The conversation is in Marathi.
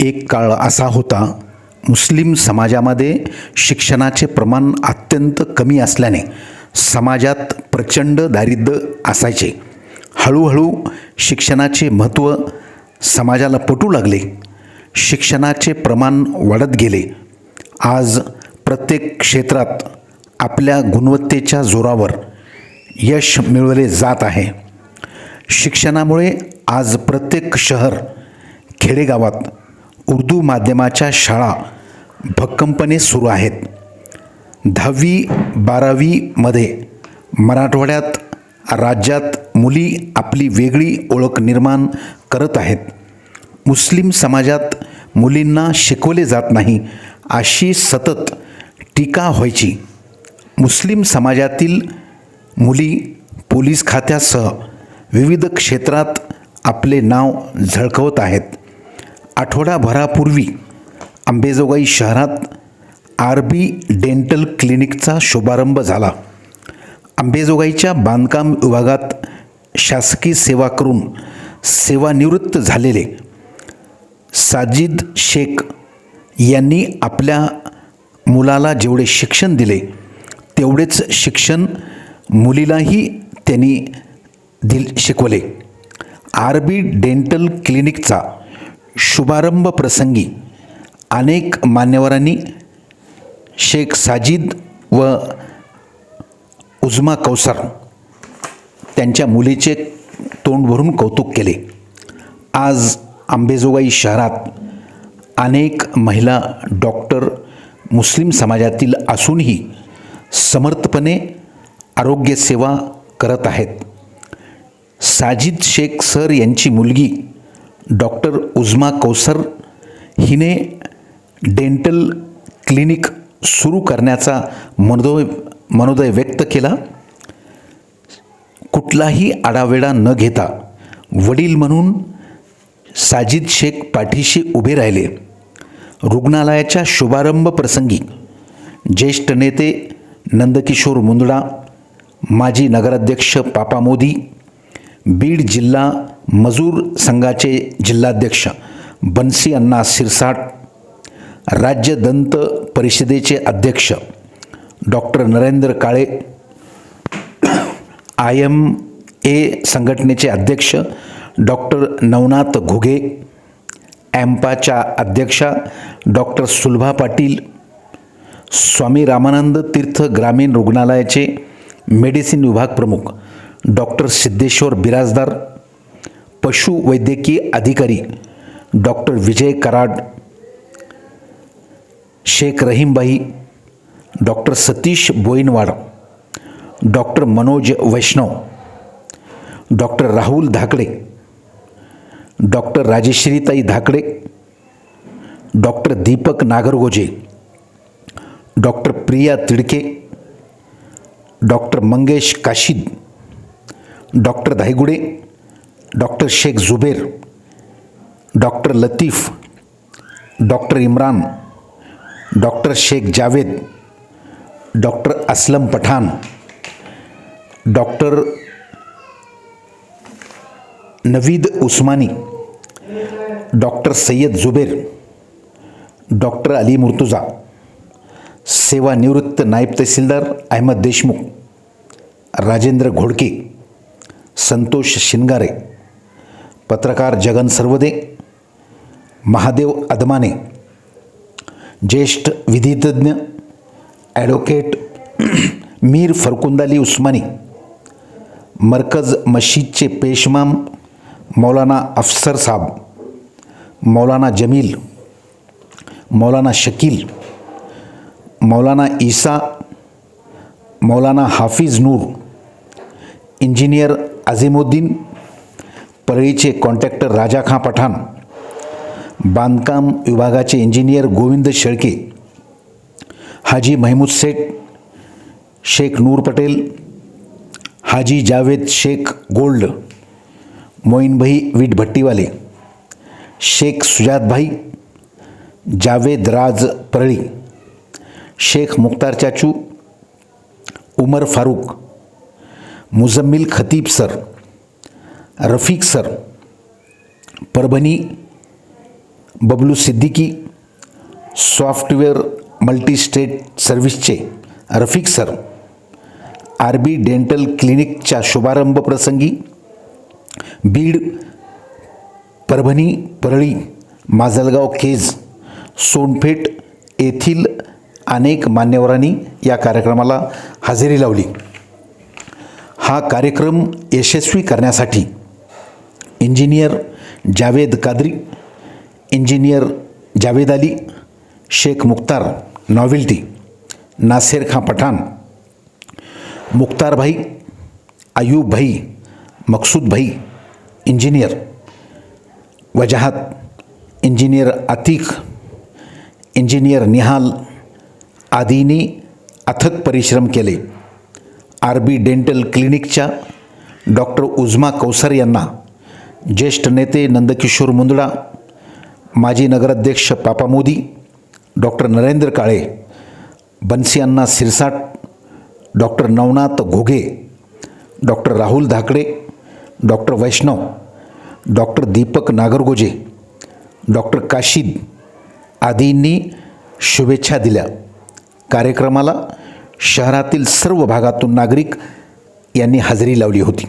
एक काळ असा होता मुस्लिम समाजामध्ये शिक्षणाचे प्रमाण अत्यंत कमी असल्याने समाजात प्रचंड दारिद्र्य असायचे. हळूहळू शिक्षणाचे महत्त्व समाजाला पटू लागले. शिक्षणाचे प्रमाण वाढत गेले. आज प्रत्येक क्षेत्रात आपल्या गुणवत्तेच्या जोरावर यश मिळवले जात आहे. शिक्षणामुळे आज प्रत्येक शहर खेडेगावात उर्दू माध्यमाच्या शाळा भक्कमपणे सुरू आहेत. दहावी बारावीमध्ये मराठवाड्यात राज्यात मुली आपली वेगळी ओळख निर्माण करत आहेत. मुस्लिम समाजात मुलींना शिकवले जात नाही अशी सतत टीका व्हायची. मुस्लिम समाजातील मुली पोलीस खात्यासह विविध क्षेत्रात आपले नाव झळकवत आहेत. आठवडाभरापूर्वी अंबेजोगाई शहरात आर बी डेंटल क्लिनिकचा शुभारंभ झाला. अंबेजोगाईच्या बांधकाम विभागात शासकीय सेवा करून सेवानिवृत्त झालेले साजिद शेख यांनी आपल्या मुलाला जेवढे शिक्षण दिले तेवढेच शिक्षण मुलीलाही त्यांनी दिल शिकवले. आर बी डेंटल क्लिनिकचा शुभारंभ प्रसंगी अनेक मान्यवरांनी शेख साजिद व उजमा कौसर त्यांच्या मुलीचे तोंड भरून कौतुक केले. आज आंबेजोगाई शहरात अनेक महिला डॉक्टर मुस्लिम समाजातील असूनही समर्थपणे आरोग्यसेवा करत आहेत. साजिद शेख सर यांची मुलगी डॉक्टर उजमा कौसर हिने डेंटल क्लिनिक सुरू करण्याचा मनोदय मनोदय व्यक्त केला. कुठलाही आडावेडा न घेता वडील म्हणून साजिद शेख पाठीशी उभे राहिले. रुग्णालयाच्या शुभारंभ प्रसंगी ज्येष्ठ नेते नंदकिशोर मुंदडा माजी नगराध्यक्ष पापा मोदी बीड जिल्हा मजूर संघाचे जिल्हाध्यक्ष बन्सी अण्णा सिरसाट राज्य दंत परिषदेचे अध्यक्ष doctor Narendra Kale I M A संघटनेचे अध्यक्ष डॉक्टर नवनाथ घुगे ॲम्पाच्या अध्यक्षा डॉक्टर सुलभा पाटील स्वामी रामानंद तीर्थ ग्रामीण रुग्णालयाचे मेडिसिन विभाग प्रमुख डॉक्टर सिद्धेश्वर बिराजदार पशुवैद्यकीय अधिकारी doctor Vijay Karad Shaikh Rahimbai doctor Satish Boinwad doctor Manoj Vaishnav doctor Rahul Dhakde doctor Rajeshritai Dhakde doctor Deepak Nagargoje doctor Priya Tidke doctor Mangesh Kashid doctor Dhaygude doctor Shaikh Zuber doctor Latif doctor Imran doctor Shaikh Javed doctor Aslam Pathan doctor Navid Usmani doctor Syed Zuber doctor Ali Murtuza सेवानिवृत्त नायब तहसीलदार अहमद देशमुख राजेंद्र घोडके संतोष शिनगारे पत्रकार जगन सर्वदे महादेव अदमाने ज्येष्ठ विधितज्ञ ॲडव्होकेट मीर फरकुंदाली उस्मानी मरकज मशीदचे पेशमाम मौलाना अफसर साहब मौलाना जमील मौलाना शकील मौलाना ईसा मौलाना हाफिज नूर इंजिनियर अझीमुद्दीन परळीचे कॉन्ट्रॅक्टर राजा खां पठाण बांधकाम विभागाचे इंजिनियर गोविंद शेळके हाजी महमूद शेख शेख नूर पटेल हाजी जावेद शेख गोल्ड मोईनभाई वीट भट्टीवाले शेख सुजातभाई जावेद राज परळी शेख मुख्तार चाचू Umar Farooq Muzammil Khatib sir Rafiq sir Parbhani Bablu Siddiqui software multistate सर्व्हिसचे Rafiq sir R B dental क्लिनिकच्या शुभारंभ प्रसंगी बीड परभणी परळी माजलगाव केज सोनपेठ येथील अनेक मान्यवरांनी या कार्यक्रमाला हजेरी लावली. हा कार्यक्रम यशस्वी करण्यासाठी engineer Javed Qadri engineer Javed Ali Shaikh Mukhtar novelty Naser Khan Pathan Mukhtar भाई अयूब भाई मकसूद भाई इंजिनियर वजाहत इंजिनियर अतिक इंजिनियर निहाल आदींनी अथक परिश्रम केले आर बी डेंटल क्लिनिकच्या डॉक्टर उजमा कौसर यांना ज्येष्ठ नेते नंदकिशोर मुंदडा माजी नगराध्यक्ष Papa Modi doctor Narendra Kale Bansi Anna Sirsat doctor Navnath Ghoge doctor Rahul Dhakde doctor Vaishnav doctor Deepak Nagargoje doctor Kashid आदींनी शुभेच्छा दिल्या. कार्यक्रमाला शहरातील सर्व भागातून नागरिक यांनी हजेरी लावली होती.